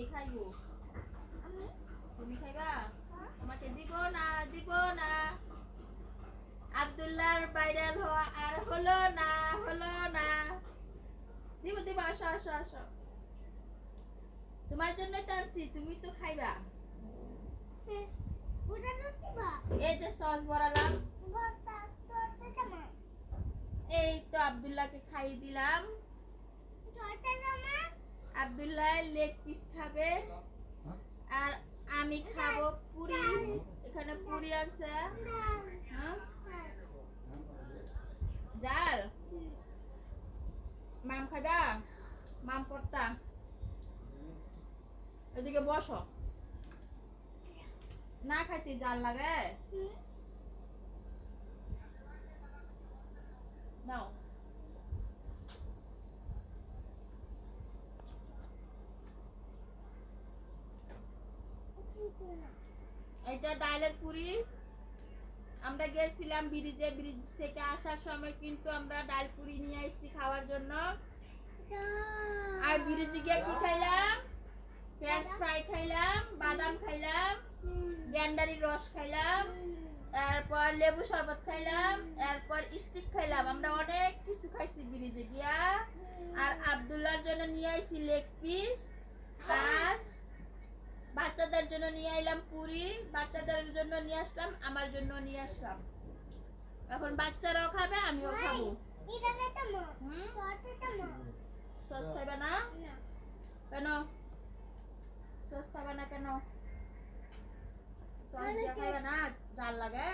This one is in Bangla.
কি তোমার জন্য তো খাইবা। এই যে সস ভরালাম এই তো আবদুল্লাহকে খাইয়ে দিলাম। আব্দুল্লাহ লেগ পিস খাবে। আর আমি খাব পুরি। এখানে পুরি আছে। হ্যাঁ? জাল মাম খাইবা? মাম পট্টা। এদিকে বসো। না খাইতে জাল লাগে? এটা ডাইলের পুরি। আমরা গেছিলাম ব্রিজে, ব্রিজ থেকে আসার সময় কিন্তু আমরা ডাল পুরি নিয়ে এসেছি খাওয়ার জন্য। আর ব্রিজে গিয়ে কি খাইলাম? ফ্রেঞ্চ ফ্রাই খাইলাম, বাদাম খাইলাম, গ্যান্ডারির রস খাইলাম, এরপর লেবু শরবত খাইলাম, এরপর স্টিক খাইলাম। আমরা অনেক কিছু খাইছি ব্রিজে গিয়া। আর আব্দুল্লাহর জন্য নিয়ে আইছি লেগ পিস আর বাচ্চাদের জন্য নিয়ে আইলাম পুরি বাচ্চাদের জন্য নিয়ে আসলাম আমার জন্য নিয়ে আসলাম। এখন বাচ্চারাও খাবে আমিও খাব। সস খাবে না? কেন? সস খাবে না কেন? সস খাবে না? জাল লাগে?